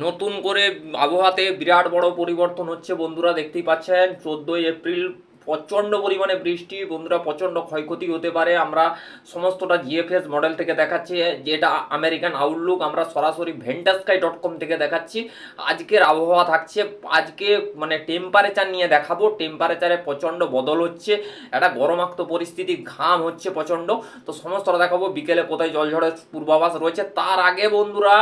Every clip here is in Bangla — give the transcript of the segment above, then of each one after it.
নতুন করে আবহাওয়াতে বিরাট বড় পরিবর্তন হচ্ছে বন্ধুরা দেখতেই পাচ্ছেন চোদ্দই এপ্রিল প্রচণ্ড পরিমাণে বৃষ্টি, বন্ধুরা প্রচণ্ড ক্ষয়ক্ষতি হতে পারে। আমরা সমস্তটা জিএফএস মডেল থেকে দেখাচ্ছি, যেটা আমেরিকান আউটলুক আমরা সরাসরি ভেন্টাস্কাই ডট কম থেকে দেখাচ্ছি। আজকের আবহাওয়া থাকছে, আজকে মানে টেম্পারেচার নিয়ে দেখাবো। টেম্পারেচারে প্রচণ্ড বদল হচ্ছে, একটা গরমাক্ত পরিস্থিতি, ঘাম হচ্ছে প্রচণ্ড। তো সমস্তটা দেখাবো, বিকেলে কোথায় জলঝড়ের পূর্বাভাস রয়েছে। তার আগে বন্ধুরা,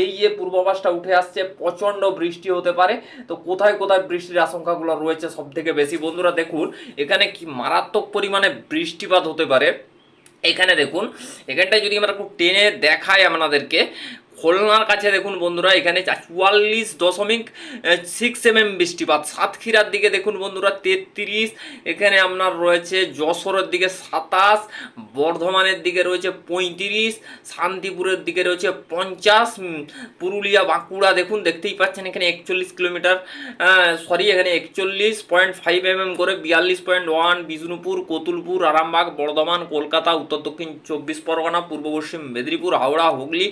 এই যে পূর্বাভাসটা উঠে আসছে, প্রচণ্ড বৃষ্টি হতে পারে। তো কোথায় কোথায় বৃষ্টির আশঙ্কাগুলো রয়েছে সব থেকে বেশি বন্ধুরা, দেখুন। এখানে কি মারাত্মক পরিমাণে বৃষ্টিপাত হতে পারে। এখানে দেখুন, এখানটায় যদি আমরা একটু টেনে দেখাই আপনাদেরকে খুলনার কাছে দেখুন বন্ধুরা, এখানে চুয়াল্লিশ দশমিক সিক্স এম এম বৃষ্টিপাত। সাতক্ষীরার দিকে দেখুন বন্ধুরা, তেত্রিশ, এখানে আপনার রয়েছে যশোরের দিকে সাতাশ, বর্ধমানের দিকে রয়েছে পঁয়ত্রিশ, শান্তিপুরের দিকে রয়েছে পঞ্চাশ পুরুলিয়া, বাঁকুড়া দেখুন, দেখতেই পাচ্ছেন এখানে একচল্লিশ কিলোমিটার সরি এখানে একচল্লিশ পয়েন্ট ফাইভ এম এম করে বিয়াল্লিশ পয়েন্ট ওয়ান বিষ্ণুপুর, কতুলপুর, আরামবাগ, বর্ধমান, কলকাতা, উত্তর দক্ষিণ চব্বিশ পরগনা, পূর্ব পশ্চিম মেদিনীপুর, হাওড়া, হুগলি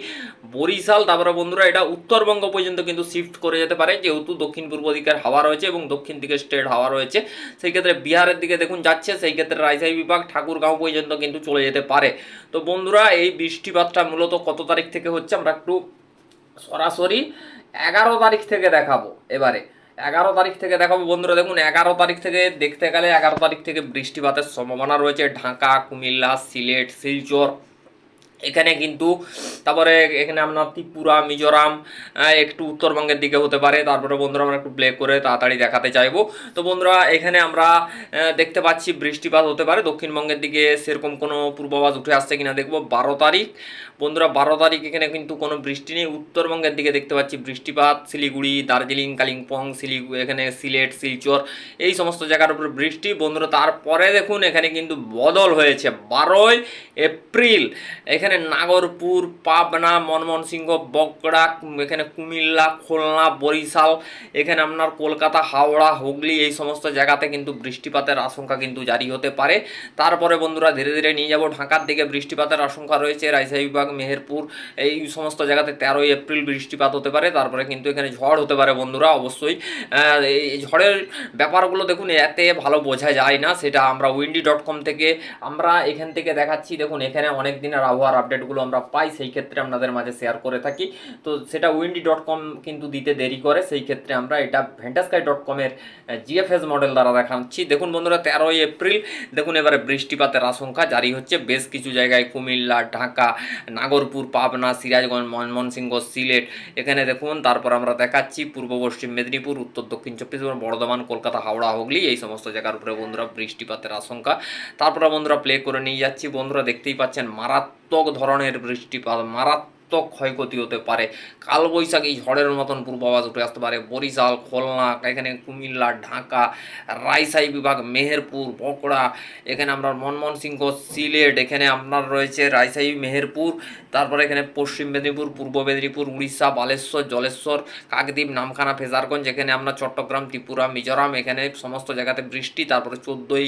বরিশাল তারপরে বন্ধুরা, এটা উত্তরবঙ্গ পর্যন্ত কিন্তু শিফট করে যেতে পারে, যেহেতু দক্ষিণ পূর্ব দিকের হাওয়া রয়েছে এবং দক্ষিণ দিকে স্টেট হাওয়া রয়েছে। সেই ক্ষেত্রে বিহারের দিকে দেখুন যাচ্ছে সেই ক্ষেত্রে রাজশাহী বিভাগ, ঠাকুরগাঁও পর্যন্ত কিন্তু চলে যেতে পারে। তো বন্ধুরা, এই বৃষ্টিপাতটা মূলত কত তারিখ থেকে হচ্ছে আমরা একটু সরাসরি এগারো তারিখ থেকে দেখাবো এবারে। এগারো তারিখ থেকে দেখাবো বন্ধুরা, দেখুন এগারো তারিখ থেকে দেখতে গেলে এগারো তারিখ থেকে বৃষ্টিপাতের সম্ভাবনা রয়েছে। ঢাকা, কুমিল্লা, সিলেট, শিলচর এখানে কিন্তু, তারপরে এখানে আপনার ত্রিপুরা, মিজোরাম একটু উত্তরবঙ্গের দিকে হতে পারে। তারপরে বন্ধুরা আমরা একটু ব্লে করে তাড়াতাড়ি দেখাতে চাইব। তো বন্ধুরা, এখানে আমরা দেখতে পাচ্ছি বৃষ্টিপাত হতে পারে। দক্ষিণবঙ্গের দিকে সেরকম কোনো পূর্বাভাস উঠে আসছে কিনা দেখব। বারো তারিখ, বন্ধুরা বারো তারিখ এখানে কিন্তু কোনো বৃষ্টি নেই। উত্তরবঙ্গের দিকে দেখতে পাচ্ছি বৃষ্টিপাত, শিলিগুড়ি, দার্জিলিং, কালিম্পং শিলিগুড়ি এখানে সিলেট, শিলচর, এই সমস্ত জায়গার উপর বৃষ্টি। বন্ধুরা, তারপরে দেখুন এখানে কিন্তু বদল হয়েছে। বারোই এপ্রিল, এখানে নাগরপুর, পাবনা ময়মনসিংহ বকড়া এখানে কুমিল্লা, খুলনা, বরিশাল, এখানে আপনার কলকাতা, হাওড়া, হুগলি এই সমস্ত জায়গাতে কিন্তু বৃষ্টিপাতের আশঙ্কা কিন্তু জারি হতে পারে। তারপরে বন্ধুরা ধীরে ধীরে নিয়ে যাব ঢাকার দিকে। বৃষ্টিপাতের আশঙ্কা রয়েছে রাজশাহী বিভাগ, মেহেরপুর, এই সমস্ত জায়গাতে তেরোই এপ্রিল বৃষ্টিপাত হতে পারে। তারপরে কিন্তু এখানে ঝড় হতে পারে বন্ধুরা, অবশ্যই। এই ঝড়ের ব্যাপারগুলো দেখুন, এতে ভালো বোঝা যায় না, সেটা আমরা উইন্ডি ডট কম থেকে আমরা এখান থেকে দেখাচ্ছি। দেখুন, এখানে অনেক দিনের আবহাওয়ার আপডেটগুলো আমরা পাই, সেই ক্ষেত্রে আপনাদের মাঝে শেয়ার করে থাকি। তো সেটা উইন্ডি ডট কম কিন্তু দিতে দেরি করে, সেই ক্ষেত্রে আমরা এটা ভেন্টাস্কাই ডট কমের জিএফএস মডেল দ্বারা দেখাচ্ছি। দেখুন বন্ধুরা, তেরোই এপ্রিল, দেখুন এবারে বৃষ্টিপাতের আশঙ্কা জারি হচ্ছে। বেশ কিছু জায়গায় কুমিল্লা, ঢাকা, নাগরপুর, পাবনা, সিরাজগঞ্জ, ময়মনসিংহ, সিলেট, এখানে দেখুন, তারপর আমরা দেখাচ্ছি পূর্ব পশ্চিম মেদিনীপুর, উত্তর দক্ষিণ চব্বিশ পরগনা, বর্ধমান, কলকাতা, হাওড়া, হুগলি, এই সমস্ত জায়গার উপরে বন্ধুরা বৃষ্টিপাতের আশঙ্কা। তারপরে বন্ধুরা প্লে করে নিয়ে যাচ্ছি। বন্ধুরা দেখতেই পাচ্ছেন, মারাত্মক ধরনের বৃষ্টিপাত মারাত্মক ক্ষয়ক্ষতি হতে পারে। কালবৈশাখী ঝড়ের মতন পূর্বাভাস উঠে আসতে পারে। বরিশাল, খুলনা, এখানে কুমিল্লা, ঢাকা, রাজশাহী বিভাগ, মেহেরপুর বকড়া এখানে আপনার মনমোহনসিংহ সিলেট, এখানে আপনার রয়েছে রাজশাহী, মেহেরপুর, তারপরে এখানে পশ্চিম মেদিনীপুর, পূর্ব মেদিনীপুর, উড়িষ্যা, বালেশ্বর, জলেশ্বর, কাকদ্বীপ, নামখানা, ফেজারগঞ্জ, এখানে আপনার চট্টগ্রাম, ত্রিপুরা, মিজোরাম, এখানে সমস্ত জায়গাতে বৃষ্টি, তারপরে চোদ্দোই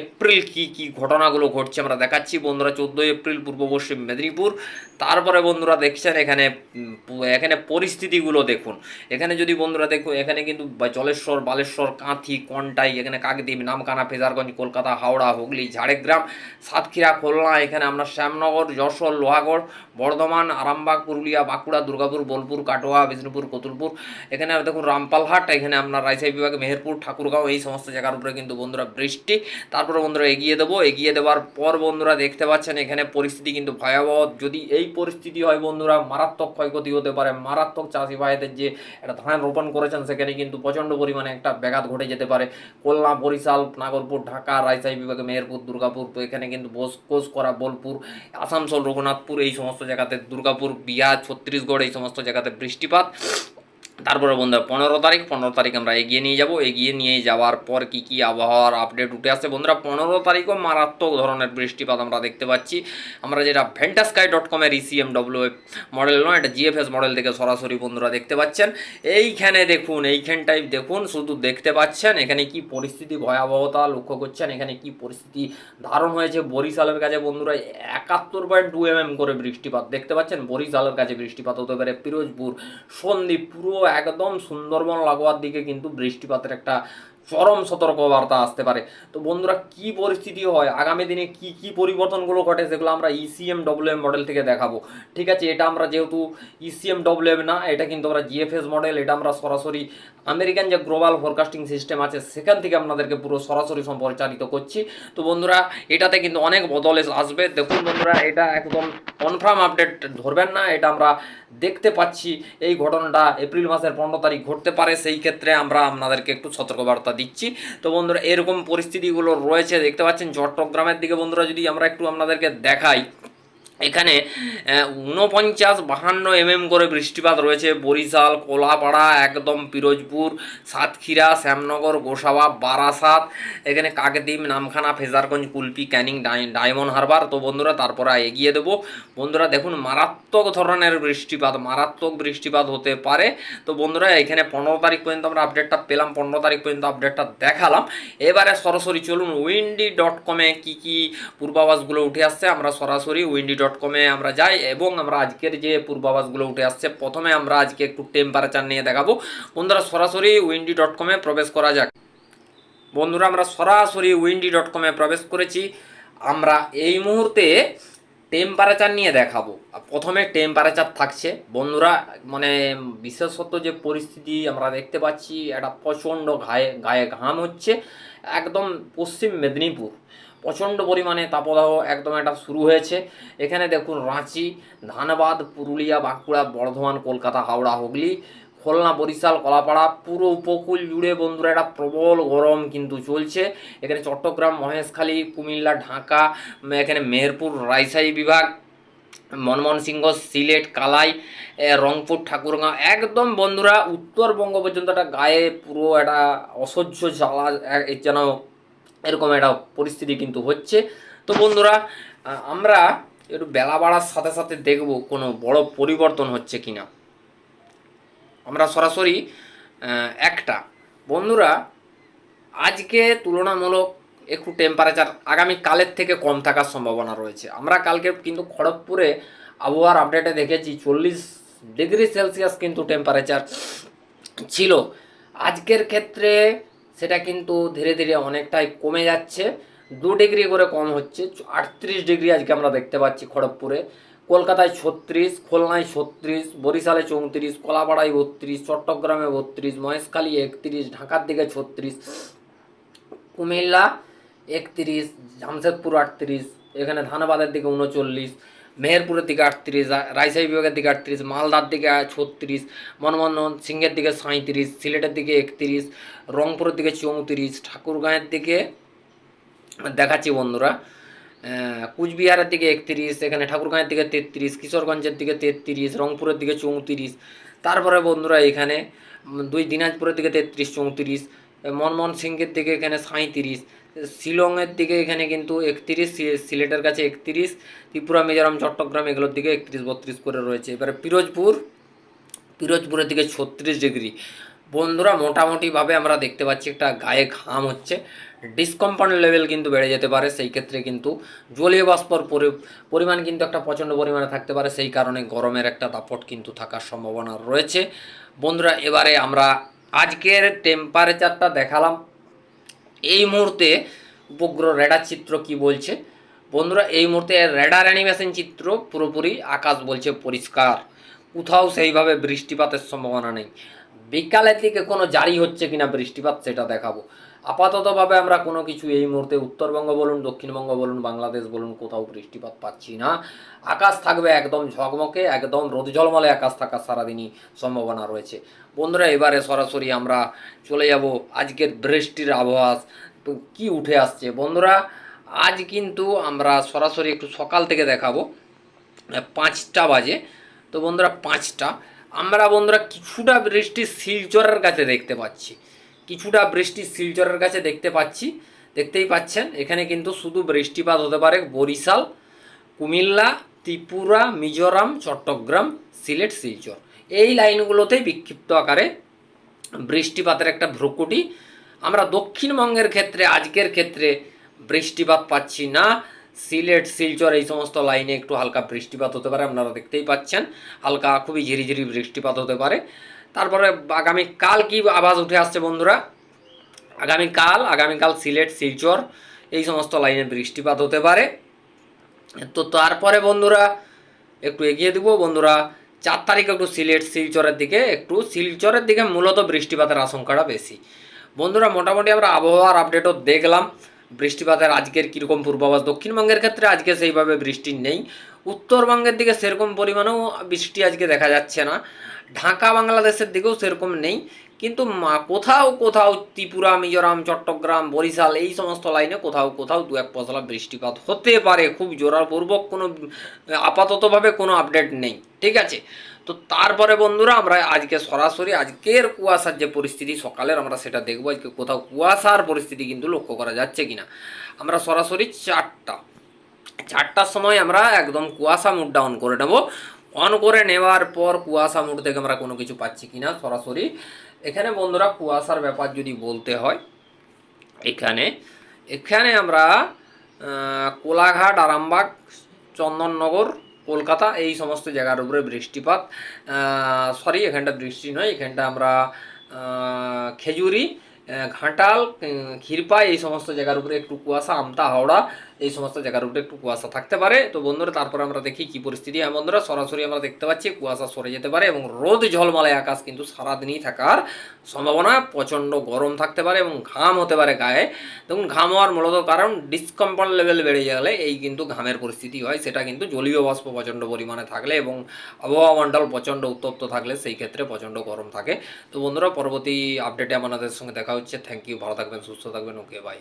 এপ্রিল কি কি ঘটনাগুলো ঘটছে আমরা দেখাচ্ছি। বন্ধুরা, চোদ্দোই এপ্রিল পূর্ব পশ্চিম মেদিনীপুর, তারপরে বন্ধুরা দেখছেন, এখানে এখানে পরিস্থিতিগুলো দেখুন। এখানে যদি বন্ধুরা দেখুন এখানে কিন্তু জলেশ্বর, বালেশ্বর, কাঁথি, কন্টাই, এখানে কাকদ্বীপ, নামকানা, ফেজারগঞ্জ, কলকাতা, হাওড়া, হুগলি, ঝাড়গ্রাম, সাতক্ষীরা, খুলনা, এখানে আমরা শ্যামনগর, যশোর, লোহাগড়, বর্ধমান, আরামবাগ, পুরুলিয়া, বাঁকুড়া, দুর্গাপুর, বোলপুর, কাটোয়া, বিষ্ণুপুর, কতুলপুর, এখানে দেখুন রামপালহাট, এখানে আপনার রাজশাহী বিভাগে মেহেরপুর, ঠাকুরগাঁও, এই সমস্ত জায়গার উপরে কিন্তু বন্ধুরা বৃষ্টি। তারপরে বন্ধুরা এগিয়ে দেবো, এগিয়ে দেওয়ার পর বন্ধুরা দেখতে পাচ্ছেন, এখানে পরিস্থিতি কিন্তু ভয়াবহ। যদি এই পরিস্থিতি হয় বন্ধুরা মারাত্মক ক্ষয়ক্ষতি হতে পারে, মারাত্মক চাষি ভাইদের যে একটা ধান রোপণ করেছেন সেখানে কিন্তু প্রচণ্ড পরিমাণে একটা ব্যাঘাত ঘটে যেতে পারে। কল্যাণ বরিশাল, নাগরপুর, ঢাকা, রাজশাহী বিভাগে মেহেরপুর, দুর্গাপুর, তো এখানে কিন্তু বোস কোচকরা বোলপুর, আসানসোল, রঘুনাথপুর এই সমস্ত জায়গাতে, দুর্গাপুর, বিহার, ছত্তিশগড় এই সমস্ত জায়গাতে বৃষ্টিপাত। তারপরে বন্ধুরা, পনেরো তারিখ পনেরো তারিখ আমরা এগিয়ে নিয়ে যাব। এগিয়ে নিয়ে যাওয়ার পর কি কি আবহাওয়ার আপডেট উঠে আসছে? বন্ধুরা, পনেরো তারিখও মারাত্মক ধরনের বৃষ্টিপাত আমরা দেখতে পাচ্ছি। আমরা যেটা ভেন্টাস্কাই ডট কমের ইসিএম ডব্লিউ মডেল নয়, এটা জিএফএস মডেল থেকে সরাসরি বন্ধুরা দেখতে পাচ্ছেন। এইখানে দেখুন এইখানটাই দেখুন, শুধু দেখতে পাচ্ছেন, এখানে কি পরিস্থিতি ভয়াবহতা লক্ষ্য করছেন? এখানে কি পরিস্থিতি ধারণ হয়েছে? বরিশালের কাছে বন্ধুরা, একাত্তর পয়েন্ট টু এম করে বৃষ্টিপাত দেখতে পাচ্ছেন? বরিশালের কাছে বৃষ্টিপাত হতে পারে পিরোজপুর, সন্দ্বীপ পুরো একদম সুন্দরবন লাগোয়ার দিকে কিন্তু বৃষ্টিপাতের একটা চরম সতর্কবার্তা আসতে পারে। তো বন্ধুরা, কি পরিস্থিতি হয়? আগামী দিনে কি কি পরিবর্তনগুলো ঘটে সেগুলো আমরা E ইসিএম ডব্লিউএম মডেল থেকে দেখাবো। ঠিক আছে, এটা আমরা যেহেতু E ইসিএম ডব্লিউএম না, এটা কিন্তু আমরা জিএফএস মডেল এটা আমরা সরাসরি আমেরিকান যে গ্লোবাল ফোরকাস্টিং সিস্টেম আছে, সেখান থেকে আপনাদেরকে পুরো সরাসরি সম্প্রচারিত করছি। তো বন্ধুরা, এটাতে কিন্তু অনেক বদল আসবে। দেখুন বন্ধুরা, এটা একদম কনফার্ম আপডেট ধরবেন না, এটা আমরা দেখতে পাচ্ছি এই ঘটনাটা এপ্রিল মাসের পনেরো তারিখ ঘটতে পারে, সেই ক্ষেত্রে আমরা আপনাদেরকে একটু সতর্কবার্তা দিচ্ছি। তো বন্ধুরা, এরকম পরিস্থিতিগুলো রয়েছে, দেখতে পাচ্ছেন, চট্টগ্রামের দিকে বন্ধুরা যদি আমরা একটু আপনাদেরকে দেখাই এখানে উনপঞ্চাশ বাহান্ন এমএম করে বৃষ্টিপাত রয়েছে। বরিশাল, কোলাপাড়া, একদম পিরোজপুর, সাতক্ষীরা, শ্যামনগর, গোসাবা, বারাসাত, এখানে কাকদ্বীপ, নামখানা, ফেজারগঞ্জ, কুলপি, ক্যানিং ডায়মন্ড হারবার। তো বন্ধুরা, তারপরে এগিয়ে দেবো। বন্ধুরা, দেখুন, মারাত্মক ধরনের বৃষ্টিপাত, মারাত্মক বৃষ্টিপাত হতে পারে। তো বন্ধুরা, এখানে পনেরো তারিখ পর্যন্ত আমরা আপডেটটা পেলাম, পনেরো তারিখ পর্যন্ত আপডেটটা দেখালাম। এবারে সরাসরি চলুন উইন্ডি ডট কমে কী কী পূর্বাভাসগুলো উঠে আসছে, আমরা সরাসরি উইন্ডি ডট কমে আমরা যাই এবং আমরা আজকের যে পূর্বাভাসগুলো উঠে আসছে, প্রথমে আমরা আজকে একটু টেম্পারেচার নিয়ে দেখাবো। বন্ধুরা, সরাসরি উইন্ডি ডট কমে প্রবেশ করা যাক। বন্ধুরা, আমরা সরাসরি উইন্ডি ডট কমে প্রবেশ করেছি। আমরা এই মুহূর্তে টেম্পারেচার নিয়ে দেখাবো। প্রথমে টেম্পারেচার থাকছে। বন্ধুরা মানে বিশেষত যে পরিস্থিতি আমরা দেখতে পাচ্ছি একটা প্রচণ্ড গায়ে গায়ে ঘাম হচ্ছে। একদম পশ্চিম মেদিনীপুর। প্রচণ্ড পরিমাণে তাপদাহ একদম একটা শুরু হয়েছে। এখানে দেখুন রাঁচি, ধানবাদ, পুরুলিয়া, বাঁকুড়া, বর্ধমান, কলকাতা, হাওড়া, হুগলি, খুলনা, বরিশাল, কলাপাড়া, পুরো উপকূল জুড়ে বন্ধুরা একটা প্রবল গরম কিন্তু চলছে। এখানে চট্টগ্রাম, মহেশখালী, কুমিল্লা, ঢাকা, এখানে মেহেরপুর রাজশাহী বিভাগ ময়মনসিংহ সিলেট, কালাই রংপুর ঠাকুরগাঁও একদম বন্ধুরা, উত্তরবঙ্গ পর্যন্ত একটা গায়ে পুরো একটা অসহ্য জ্বালা যেন এরকম একটা পরিস্থিতি কিন্তু হচ্ছে। তো বন্ধুরা আমরা একটু বেলা বাড়ার সাথে সাথে দেখব কোনো বড় পরিবর্তন হচ্ছে কিনা। আমরা সরাসরি একটা। বন্ধুরা, আজকে তুলনামূলক একটু টেম্পারেচার আগামী কালের থেকে কম থাকার সম্ভাবনা রয়েছে। আমরা কালকে কিন্তু খড়গপুরে আবহাওয়ার আপডেটে দেখেছি, চল্লিশ ডিগ্রি সেলসিয়াস কিন্তু টেম্পারেচার ছিল। আজকের ক্ষেত্রে সেটা কিন্তু ধীরে ধীরে অনেকটাই কমে যাচ্ছে। দু ডিগ্রি করে কম হচ্ছে। আটত্রিশ ডিগ্রি আজকে আমরা দেখতে পাচ্ছি খড়গপুরে। কলকাতায় ছত্রিশ, খুলনায় ছত্রিশ, বরিশালে চৌত্রিশ, কলাপাড়ায় বত্রিশ, চট্টগ্রামে বত্রিশ, মহেশখালী একত্রিশ, ঢাকার দিকে ছত্রিশ, কুমিল্লা একত্রিশ, জামশেদপুর আটত্রিশ, এখানে ধানবাদের দিকে উনচল্লিশ মেহেরপুরের দিকে আটত্রিশ, রাজশাহী বিভাগের দিকে আটত্রিশ, মালদার দিকে ছত্রিশ, মনমোহন সিংহের দিকে সাঁত্রিশ সিলেটের দিকে একত্রিশ, রংপুরের দিকে চৌত্রিশ, ঠাকুরগাঁয়ের দিকে, দেখাচ্ছি বন্ধুরা কুচবিহারের দিকে একত্রিশ, এখানে ঠাকুরগাঁয়ের দিকে তেত্রিশ, কিশোরগঞ্জের দিকে তেত্রিশ, রংপুরের দিকে চৌত্রিশ, তারপরে বন্ধুরা এখানে দুই দিনাজপুরের দিকে তেত্রিশ, চৌত্রিশ, মনমোহন সিংহের দিকে এখানে সাঁত্রিশ শিলংয়ের দিকে এখানে কিন্তু একত্রিশ সিলেটের কাছে একত্রিশ, ত্রিপুরা, মিজোরাম, চট্টগ্রাম এগুলোর দিকে একত্রিশ, বত্রিশ করে রয়েছে। এবারে পিরোজপুর, পিরোজপুরের দিকে ছত্রিশ ডিগ্রি। বন্ধুরা, মোটামুটিভাবে আমরা দেখতে পাচ্ছি একটা গায়ে ঘাম হচ্ছে। ডিসকম্পাউন্ড লেভেল কিন্তু বেড়ে যেতে পারে, সেই ক্ষেত্রে কিন্তু জলীয় বাষ্পর পরিমাণ কিন্তু একটা প্রচণ্ড পরিমাণে থাকতে পারে, সেই কারণে গরমের একটা দাপট কিন্তু থাকার সম্ভাবনা রয়েছে। বন্ধুরা, এবারে আমরা আজকের টেম্পারেচারটা দেখালাম। এই মুহূর্তে উপগ্রহ রেডার চিত্র কি বলছে? বন্ধুরা, এই মুহূর্তে রেডার অ্যানিমেশন চিত্র পুরোপুরি আকাশ বলছে পরিষ্কার। কোথাও সেইভাবে বৃষ্টিপাতের সম্ভাবনা নেই। বিকালের দিকে কোনো জারি হচ্ছে কিনা বৃষ্টিপাত, সেটা দেখাবো। আপাততভাবে আমরা কোনো কিছু এই মুহূর্তে উত্তরবঙ্গ বলুন, দক্ষিণবঙ্গ বলুন, বাংলাদেশ বলুন, কোথাও বৃষ্টিপাত পাচ্ছি না। আকাশ থাকবে একদম ঝকমকে, একদম রোদ ঝলমলে আকাশ থাকার সারাদিনই সম্ভাবনা রয়েছে। বন্ধুরা, এবারে সরাসরি আমরা চলে যাব আজকের বৃষ্টির আবহাওয়া। তো কী উঠে আসছে? বন্ধুরা, আজ কিন্তু আমরা সরাসরি একটু সকাল থেকে দেখাবো। পাঁচটা বাজে। তো বন্ধুরা, পাঁচটা। আমরা বন্ধুরা কিছুটা বৃষ্টি শিলচরের কাছে দেখতে পাচ্ছি। কিছুটা বৃষ্টি শিলচরের কাছে দেখতে পাচ্ছি। দেখতেই পাচ্ছেন, এখানে কিন্তু শুধু বৃষ্টিপাত হতে পারে বরিশাল, কুমিল্লা, ত্রিপুরা, মিজোরাম, চট্টগ্রাম, সিলেট, শিলচর। এই লাইনগুলোতেই বিক্ষিপ্ত আকারে বৃষ্টিপাতের একটা ভ্রুকুটি। আমরা দক্ষিণবঙ্গের ক্ষেত্রে, আজকের ক্ষেত্রে বৃষ্টিপাত পাচ্ছি না। সিলেট, শিলচর এই সমস্ত লাইনে একটু হালকা বৃষ্টিপাত হতে পারে, আপনারা দেখতেই পাচ্ছেন। হালকা খুবই ঝিরিঝিরি বৃষ্টিপাত হতে পারে। তারপরে আগামী কাল কি আওয়াজ উঠে আসছে বন্ধুরা? আগামীকাল আগামীকাল সিলেট, শিলচর, এই সমস্ত লাইনে বৃষ্টিপাত হতে পারে। তো তারপরে বন্ধুরা একটু এগিয়ে দেবো। বন্ধুরা, চার তারিখ একটু সিলেট, শিলচরের দিকে, একটু শিলচরের দিকে মূলত বৃষ্টিপাতের আশঙ্কাটা বেশি। বন্ধুরা, মোটামুটি আমরা আবহাওয়ার আপডেটও দেখলাম। বৃষ্টিপাতের আজকের কীরকম পূর্বাভাস? দক্ষিণবঙ্গের ক্ষেত্রে আজকে সেইভাবে বৃষ্টি নেই। উত্তরবঙ্গের দিকে সেরকম পরিমাণেও বৃষ্টি আজকে দেখা যাচ্ছে না। ঢাকা, বাংলাদেশের দিকেও সেরকম নেই। কিন্তু কোথাও কোথাও ত্রিপুরা, মিজোরাম, চট্টগ্রাম, বরিশাল এই সমস্ত লাইনে কোথাও কোথাও দু এক পশলা বৃষ্টিপাত হতে পারে। খুব জোরাপূর্বক কোনো, আপাততভাবে কোনো আপডেট নেই। ঠিক আছে? তো তারপরে বন্ধুরা আমরা আজকে সরাসরি আজকের কুয়াশার যে পরিস্থিতি সকালের আমরা সেটা দেখব। আজকে কোথাও কুয়াশার পরিস্থিতি কিন্তু লক্ষ্য করা যাচ্ছে কিনা। আমরা সরাসরি চারটা, চারটার সময় আমরা একদম কুয়াশা মুড ডাউন করে নেব। অন করে নেওয়ার পর কুয়াশা মুড থেকে আমরা কোনো কিছু পাচ্ছি কিনা সরাসরি। এখানে বন্ধুরা কুয়াশার ব্যাপার যদি বলতে হয়, এখানে এখানে আমরা কোলাঘাট, আরামবাগ, চন্দননগর কলকাতা, এই সমস্ত জায়গার উপরে বৃষ্টিপাত। সরি এখানটা বৃষ্টি নয়, এখানটা আমরা খেজুরি ঘাঁটাল ক্ষীরপা এই সমস্ত জায়গার উপরে একটু কুয়াশা, আমতা, হাওড়া এই সমস্ত জায়গার উপরে একটু কুয়াশা থাকতে পারে। তো বন্ধুরা, তারপরে আমরা দেখি কি পরিস্থিতি। হ্যাঁ বন্ধুরা, সরাসরি আমরা দেখতে পাচ্ছি কুয়াশা সরে যেতে পারে এবং রোদ ঝলমলে আকাশ কিন্তু সারাদিনই থাকার সম্ভাবনা। প্রচণ্ড গরম থাকতে পারে এবং ঘাম হতে পারে গায়ে। দেখুন, ঘাম হওয়ার মূলত কারণ ডিসকম্ফর্ট লেভেল বেড়ে গেলে এই কিন্তু ঘামের পরিস্থিতি হয়। সেটা কিন্তু জলীয় বাষ্প প্রচণ্ড পরিমাণে থাকলে এবং আবহাওয়া মণ্ডল প্রচণ্ড উত্তপ্ত থাকলে সেই ক্ষেত্রে প্রচণ্ড গরম থাকে। তো বন্ধুরা, পরবর্তী আপডেটে আমাদের সঙ্গে দেখা হচ্ছে। থ্যাংক ইউ ভালো থাকবেন, সুস্থ থাকবেন। Okay bye